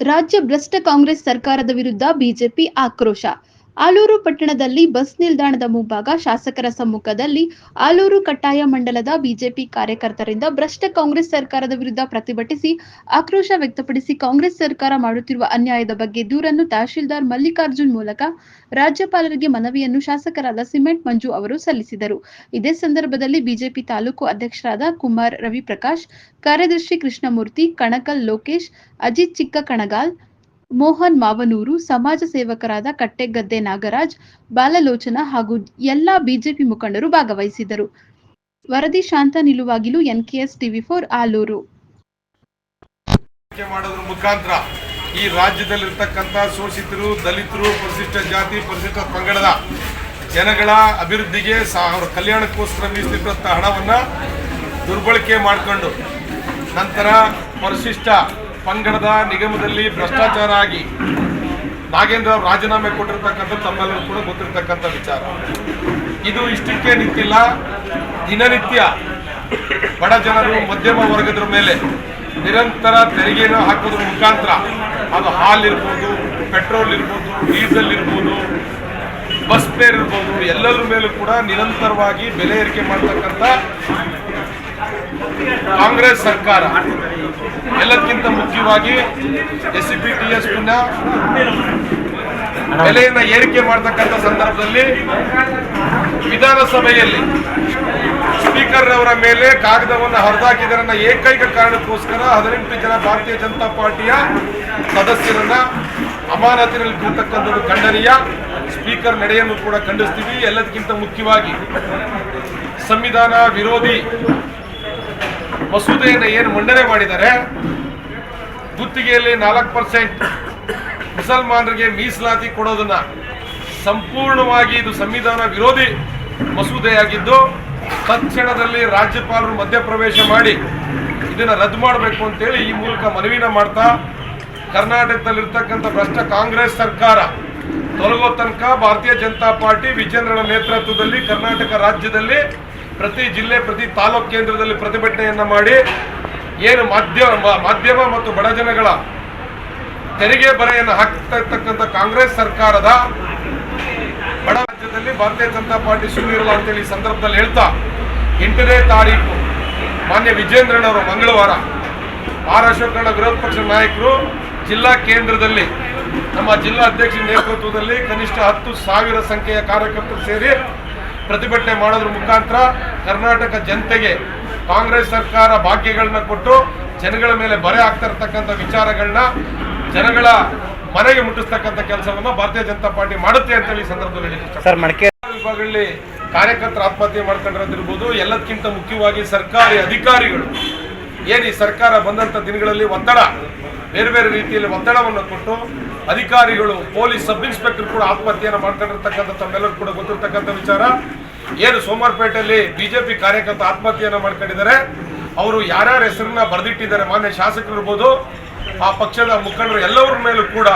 ರಾಜ್ಯ ಭ್ರಷ್ಟ ಕಾಂಗ್ರೆಸ್ ಸರ್ಕಾರದ ವಿರುದ್ಧ ಬಿಜೆಪಿ ಆಕ್ರೋಶ. ಆಲೂರು ಪಟ್ಟಣದಲ್ಲಿ ಬಸ್ ನಿಲ್ದಾಣದ ಮುಂಭಾಗ ಶಾಸಕರ ಸಮ್ಮುಖದಲ್ಲಿ ಆಲೂರು ಕಟ್ಟಾಯ ಮಂಡಲದ ಬಿಜೆಪಿ ಕಾರ್ಯಕರ್ತರಿಂದ ಭ್ರಷ್ಟ ಕಾಂಗ್ರೆಸ್ ಸರ್ಕಾರದ ವಿರುದ್ಧ ಪ್ರತಿಭಟಿಸಿ ಆಕ್ರೋಶ ವ್ಯಕ್ತಪಡಿಸಿ ಕಾಂಗ್ರೆಸ್ ಸರ್ಕಾರ ಮಾಡುತ್ತಿರುವ ಅನ್ಯಾಯದ ಬಗ್ಗೆ ದೂರನ್ನು ತಹಶೀಲ್ದಾರ್ ಮಲ್ಲಿಕಾರ್ಜುನ್ ಮೂಲಕ ರಾಜ್ಯಪಾಲರಿಗೆ ಮನವಿಯನ್ನು ಶಾಸಕರಾದ ಸಿಮೆಂಟ್ ಮಂಜು ಅವರು ಸಲ್ಲಿಸಿದರು. ಇದೇ ಸಂದರ್ಭದಲ್ಲಿ ಬಿಜೆಪಿ ತಾಲೂಕು ಅಧ್ಯಕ್ಷರಾದ ಕುಮಾರ್ ರವಿಪ್ರಕಾಶ್, ಕಾರ್ಯದರ್ಶಿ ಕೃಷ್ಣಮೂರ್ತಿ, ಕಣಕಲ್ ಲೋಕೇಶ್, ಅಜಿತ್ ಚಿಕ್ಕ ಕಣಗಾಲ್ ಮೋಹನ್ ಮಾವನೂರು, ಸಮಾಜ ಸೇವಕರಾದ ಕಟ್ಟೆಗದ್ದೆ ನಾಗರಾಜ್, ಬಾಲಲೋಚನ ಹಾಗೂ ಎಲ್ಲಾ ಬಿಜೆಪಿ ಮುಖಂಡರು ಭಾಗವಹಿಸಿದ್ದರು. ವರದಿ ಶಾಂತ ನಿಲುವಾಗಿಲು ಎನ್ಕೆಎಸ್ ಟಿವಿ ಫೋರ್ ಆಲೂರು. ಮುಖಾಂತರ ಈ ರಾಜ್ಯದಲ್ಲಿರ್ತಕ್ಕಂಥ ಶೋಷಿತರು, ದಲಿತರು, ಪರಿಶಿಷ್ಟ ಜಾತಿ, ಪರಿಶಿಷ್ಟ ಪಂಗಡದ ಜನಗಳ ಅಭಿವೃದ್ಧಿಗೆ ಅವರ ಕಲ್ಯಾಣಕ್ಕೋಸ್ಕರ ಮೀಸಲಿಟ್ಟಂಥ ಹಣವನ್ನ ದುರ್ಬಳಕೆ ಮಾಡಿಕೊಂಡು ನಂತರ ಪರಿಶಿಷ್ಟ ಪಂಗಡದ ನಿಗಮದಲ್ಲಿ ಭ್ರಷ್ಟಾಚಾರ ಆಗಿ ನಾಗೇಂದ್ರ ರಾಜೀನಾಮೆ ಕೊಟ್ಟಿರ್ತಕ್ಕಂಥ ತಮ್ಮೆಲ್ಲರೂ ಕೂಡ ಗೊತ್ತಿರ್ತಕ್ಕಂಥ ವಿಚಾರ. ಇದು ಇಷ್ಟಕ್ಕೆ ನಿಂತಿಲ್ಲ. ದಿನನಿತ್ಯ ಬಡ ಜನರು ಮಧ್ಯಮ ವರ್ಗದ ಮೇಲೆ ನಿರಂತರ ತೆರಿಗೆಯನ್ನು ಹಾಕೋದ್ರ ಮುಖಾಂತರ ಅದು ಹಾಲ್ ಇರ್ಬೋದು ಪೆಟ್ರೋಲ್ ಇರ್ಬೋದು, ಡೀಸೆಲ್ ಇರ್ಬೋದು, ಬಸ್ ಫೇರ್ ಇರ್ಬೋದು, ಎಲ್ಲರ ಮೇಲೂ ಕೂಡ ನಿರಂತರವಾಗಿ ಬೆಲೆ ಏರಿಕೆ ಮಾಡ್ತಕ್ಕಂಥ ಕಾಂಗ್ರೆಸ್ ಸರ್ಕಾರ ಎಲ್ಲಕ್ಕಿಂತ ಮುಖ್ಯವಾಗಿ S C P T S ಬೆಲೆಯನ್ನು ಏರಿಕೆ ಮಾಡತಕ್ಕಂಥ ಸಂದರ್ಭದಲ್ಲಿ ವಿಧಾನಸಭೆಯಲ್ಲಿ ಸ್ಪೀಕರ್ ಅವರ ಮೇಲೆ ಕಾಗದವನ್ನು ಹರಿದಾಕಿದರನ್ನ ಏಕೈಕ ಕಾರಣಕ್ಕೋಸ್ಕರ ಹದಿನೆಂಟು ಜನ ಭಾರತೀಯ ಜನತಾ ಪಾರ್ಟಿಯ ಸದಸ್ಯರನ್ನ ಅಮಾನತಿನಲ್ಲಿ ಕೂತಕ್ಕಂಥದ್ದು ಖಂಡನೀಯ. ಸ್ಪೀಕರ್ ನಡೆಯನ್ನು ಕೂಡ ಖಂಡಿಸ್ತೀವಿ. ಎಲ್ಲದಕ್ಕಿಂತ ಮುಖ್ಯವಾಗಿ ಸಂವಿಧಾನ ವಿರೋಧಿ ಮಸೂದೆಯನ್ನು ಏನು ಮಂಡನೆ ಮಾಡಿದ್ದಾರೆ? ಗುತ್ತಿಗೆಯಲ್ಲಿ ನಾಲ್ಕು ಪರ್ಸೆಂಟ್ ಮುಸಲ್ಮಾನರಿಗೆ ಮೀಸಲಾತಿ ಕೊಡೋದನ್ನ ಸಂಪೂರ್ಣವಾಗಿ ಇದು ಸಂವಿಧಾನ ವಿರೋಧಿ ಮಸೂದೆಯಾಗಿದ್ದು ತಕ್ಷಣದಲ್ಲಿ ರಾಜ್ಯಪಾಲರು ಮಧ್ಯಪ್ರವೇಶ ಮಾಡಿ ಇದನ್ನು ರದ್ದು ಮಾಡಬೇಕು ಅಂತೇಳಿ ಈ ಮೂಲಕ ಮನವಿನ ಮಾಡ್ತಾ ಕರ್ನಾಟಕದಲ್ಲಿರ್ತಕ್ಕಂಥ ಭ್ರಷ್ಟ ಕಾಂಗ್ರೆಸ್ ಸರ್ಕಾರ ತೊಲಗೋ ತನಕ ಭಾರತೀಯ ಜನತಾ ಪಾರ್ಟಿ ವಿಜೇಂದ್ರನ ನೇತೃತ್ವದಲ್ಲಿ ಕರ್ನಾಟಕ ರಾಜ್ಯದಲ್ಲಿ ಪ್ರತಿ ಜಿಲ್ಲೆ, ಪ್ರತಿ ತಾಲೂಕು ಕೇಂದ್ರದಲ್ಲಿ ಪ್ರತಿಭಟನೆಯನ್ನ ಮಾಡಿ ಏನು ಮಾಧ್ಯಮ ಮಾಧ್ಯಮ ಮತ್ತು ಬಡ ಜನಗಳ ತೆರಿಗೆ ಬರೆಯನ್ನು ಹಾಕ್ತಾ ಇರ್ತಕ್ಕಂಥ ಕಾಂಗ್ರೆಸ್ ಸರ್ಕಾರದ ಬಡ ರಾಜ್ಯದಲ್ಲಿ ಭಾರತೀಯ ಜನತಾ ಪಾರ್ಟಿ ಸುಳ್ಳಿರಲ್ಲ ಅಂತೇಳಿ ಈ ಸಂದರ್ಭದಲ್ಲಿ ಹೇಳ್ತಾ, ಎಂಟನೇ ತಾರೀಕು ಮಾನ್ಯ ವಿಜೇಂದ್ರನವರು ಮಂಗಳವಾರ ಆರ್ ಕನ್ನಡ ವಿರೋಧ ಪಕ್ಷದ ನಾಯಕರು ಜಿಲ್ಲಾ ಕೇಂದ್ರದಲ್ಲಿ, ನಮ್ಮ ಜಿಲ್ಲಾ ಅಧ್ಯಕ್ಷ ನೇತೃತ್ವದಲ್ಲಿ ಕನಿಷ್ಠ ಹತ್ತು ಸಾವಿರ ಸಂಖ್ಯೆಯ ಕಾರ್ಯಕರ್ತರು ಸೇರಿ ಪ್ರತಿಭಟನೆ ಮಾಡೋದ್ರ ಮುಖಾಂತರ ಕರ್ನಾಟಕ ಜನತೆಗೆ ಕಾಂಗ್ರೆಸ್ ಸರ್ಕಾರ ಭಾಗ್ಯಗಳನ್ನ ಕೊಟ್ಟು ಜನಗಳ ಮೇಲೆ ಬರೆ ಆಗ್ತಾ ಇರ್ತಕ್ಕಂಥ ವಿಚಾರಗಳನ್ನ ಜನಗಳ ಮನೆಗೆ ಮುಟ್ಟಿಸ್ತಕ್ಕಂಥ ಕೆಲಸವನ್ನ ಭಾರತೀಯ ಜನತಾ ಪಾರ್ಟಿ ಮಾಡುತ್ತೆ ಅಂತ ಹೇಳಿ ಸಂದರ್ಭದಲ್ಲಿ. ಸರ್ ಮಡಿಕೆ ವಿಭಾಗಗಳಲ್ಲಿ ಕಾರ್ಯಕರ್ತರು ಆತ್ಮಹತ್ಯೆ ಮಾಡ್ಕೊಂಡಿರೋದಿರ್ಬೋದು ಎಲ್ಲಕ್ಕಿಂತ ಮುಖ್ಯವಾಗಿ ಸರ್ಕಾರಿ ಅಧಿಕಾರಿಗಳು ಏನು ಈ ಸರ್ಕಾರ ಬಂದಂಥ ದಿನಗಳಲ್ಲಿ ಒತ್ತಡ ಬೇರೆ ಬೇರೆ ರೀತಿಯಲ್ಲಿ ಒತ್ತಡವನ್ನು ಕೊಟ್ಟು ಅಧಿಕಾರಿಗಳು ಪೊಲೀಸ್ ಸಬ್ ಇನ್ಸ್ಪೆಕ್ಟರ್ ಕೂಡ ಆತ್ಮಹತ್ಯೆಯನ್ನು ಮಾಡ್ಕೊಂಡಿರ್ತಕ್ಕಂಥ ತಮ್ಮೆಲ್ಲರೂ ಕೂಡ ಗೊತ್ತಿರ್ತಕ್ಕಂಥ ವಿಚಾರ. ಏನು ಸೋಮವಾರಪೇಟೆಯಲ್ಲಿ ಬಿಜೆಪಿ ಕಾರ್ಯಕರ್ತ ಆತ್ಮಹತ್ಯೆಯನ್ನು ಮಾಡ್ಕೊಂಡಿದ್ದಾರೆ. ಅವರು ಯಾರ್ಯಾರ ಹೆಸರನ್ನ ಬರೆದಿಟ್ಟಿದ್ದಾರೆ ಮಾನ್ಯ ಶಾಸಕರು ಇರ್ಬೋದು ಆ ಪಕ್ಷದ ಮುಖಂಡರು ಎಲ್ಲವರ ಮೇಲೂ ಕೂಡ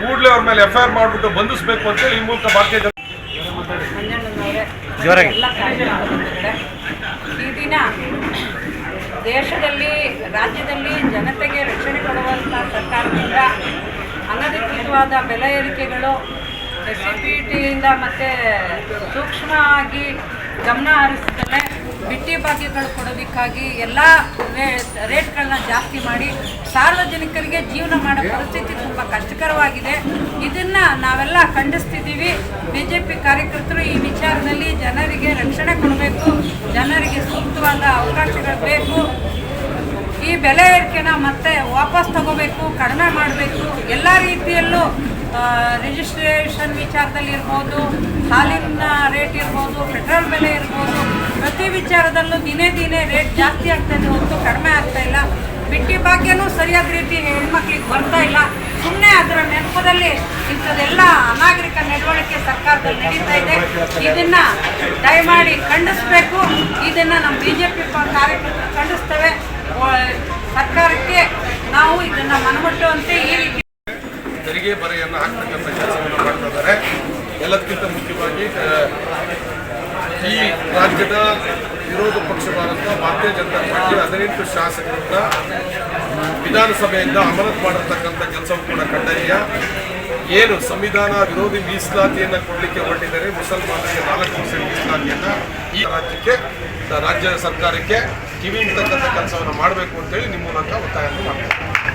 ಕೂಡಲೇ ಅವ್ರ ಮೇಲೆ ಎಫ್ಐಆರ್ ಐ ಆರ್ ಮಾಡಿಬಿಟ್ಟು ಬಂಧಿಸಬೇಕು ಅಂತೇಳಿ ಈ ಮೂಲಕ ಭಾರತೀಯ ಜನತಾ ಈ ದಿನ ದೇಶದಲ್ಲಿ ರಾಜ್ಯದಲ್ಲಿ ಜನತೆಗೆ ರಕ್ಷಣೆ ಕೊಡುವಂಥ ಸರ್ಕಾರದಿಂದ ಅನಧಿಕೃತವಾದ ಬೆಲೆ ಏರಿಕೆಗಳು, ಎಸ್ ಸಿ ಪಿ ಟಿಯಿಂದ ಮತ್ತು ಸೂಕ್ಷ್ಮವಾಗಿ ಗಮನ ಹರಿಸ್ತಾನೆ ಬಿಟ್ಟಿ ಭಾಗ್ಯಗಳು ಕೊಡೋದಕ್ಕಾಗಿ ಎಲ್ಲ ರೇಟ್ಗಳನ್ನ ಜಾಸ್ತಿ ಮಾಡಿ ಸಾರ್ವಜನಿಕರಿಗೆ ಜೀವನ ಮಾಡೋ ಪರಿಸ್ಥಿತಿ ತುಂಬ ಕಷ್ಟಕರವಾಗಿದೆ. ಇದನ್ನು ನಾವೆಲ್ಲ ಖಂಡಿಸ್ತಿದ್ದೀವಿ. ಬಿ ಜೆ ಪಿ ಕಾರ್ಯಕರ್ತರು ಈ ವಿಚಾರದಲ್ಲಿ ಜನರಿಗೆ ರಕ್ಷಣೆ ಕೊಡಬೇಕು, ಜನರಿಗೆ ಸೂಕ್ತವಾದ ಅವಕಾಶಗಳು ಬೇಕು. ಬೆಲೆ ಏರಿಕೆನ ಮತ್ತೆ ವಾಪಸ್ ತಗೋಬೇಕು, ಕಡಿಮೆ ಮಾಡಬೇಕು, ಎಲ್ಲ ರೀತಿಯಲ್ಲೂ ರಿಜಿಸ್ಟ್ರೇಷನ್ ವಿಚಾರದಲ್ಲಿ ಇರ್ಬೋದು ಹಾಲಿನ ರೇಟ್ ಇರ್ಬೋದು ಪೆಟ್ರೋಲ್ ಬೆಲೆ ಇರ್ಬೋದು, ಪ್ರತಿ ವಿಚಾರದಲ್ಲೂ ದಿನೇ ದಿನೇ ರೇಟ್ ಜಾಸ್ತಿ ಆಗ್ತಾ ಇದೆ ಹೊರತು ಕಡಿಮೆ ಆಗ್ತಾ ಇಲ್ಲ. ಬಿಟ್ಟಿ ಭಾಗ್ಯನೂ ಸರಿಯಾದ ರೀತಿ ಹೆಣ್ಮಕ್ಳಿಗೆ ಬರ್ತಾ ಇಲ್ಲ. ಸುಮ್ಮನೆ ಅದರ ನೆನಪದಲ್ಲಿ ಇಂಥದ್ದೆಲ್ಲ ಅನಾಗರಿಕ ನಡವಳಿಕೆ ಸರ್ಕಾರದಲ್ಲಿ ನಡೀತಾ ಇದೆ. ಇದನ್ನ ದಯಮಾಡಿ ಖಂಡಿಸ್ಬೇಕು. ಇದನ್ನ ನಮ್ಮ ಬಿ ಜೆ ಕಾರ್ಯಕರ್ತರು ಖಂಡಿಸ್ತೇವೆ. ಸರ್ಕಾರಕ್ಕೆ ನಾವು ಇದನ್ನ ಮನಮುಟ್ಟುವಂತೆ ಈ ರೀತಿ ತೆರಿಗೆ ಬರೆಯನ್ನು ಹಾಕ್ತಕ್ಕಂಥ ಕೆಲಸವನ್ನು ಮಾಡ್ತಾ ಇದ್ದಾರೆ. ಎಲ್ಲದಕ್ಕಿಂತ ಮುಖ್ಯವಾಗಿ ಈ ರಾಜ್ಯದ ವಿರೋಧ ಪಕ್ಷವಾದಂಥ ಭಾರತೀಯ ಜನತಾ ಪಾರ್ಟಿ ಹದಿನೆಂಟು ಶಾಸಕರಿಂದ ವಿಧಾನಸಭೆಯಿಂದ ಅಮಾನತು ಮಾಡಿರ್ತಕ್ಕಂಥ ಕೆಲಸವೂ ಕೂಡ ಕಡ್ಡಾಯ ಏನು ಸಂವಿಧಾನ ವಿರೋಧಿ ಮೀಸಲಾತಿಯನ್ನು ಕೊಡಲಿಕ್ಕೆ ಹೊರಟಿದ್ದಾರೆ, ಮುಸಲ್ಮಾನರಿಗೆ ನಾಲ್ಕು ಪರ್ಸೆಂಟ್ ಮೀಸಲಾತಿಯನ್ನು ಈ ರಾಜ್ಯಕ್ಕೆ, ರಾಜ್ಯ ಸರ್ಕಾರಕ್ಕೆ ಕಿವಿ ಇಡ್ತಕ್ಕಂಥ ಕೆಲಸವನ್ನು ಮಾಡಬೇಕು ಅಂತೇಳಿ ನಿಮ್ಮ ಮೂಲಕ ಒತ್ತಾಯವನ್ನು ಮಾಡ್ತಾರೆ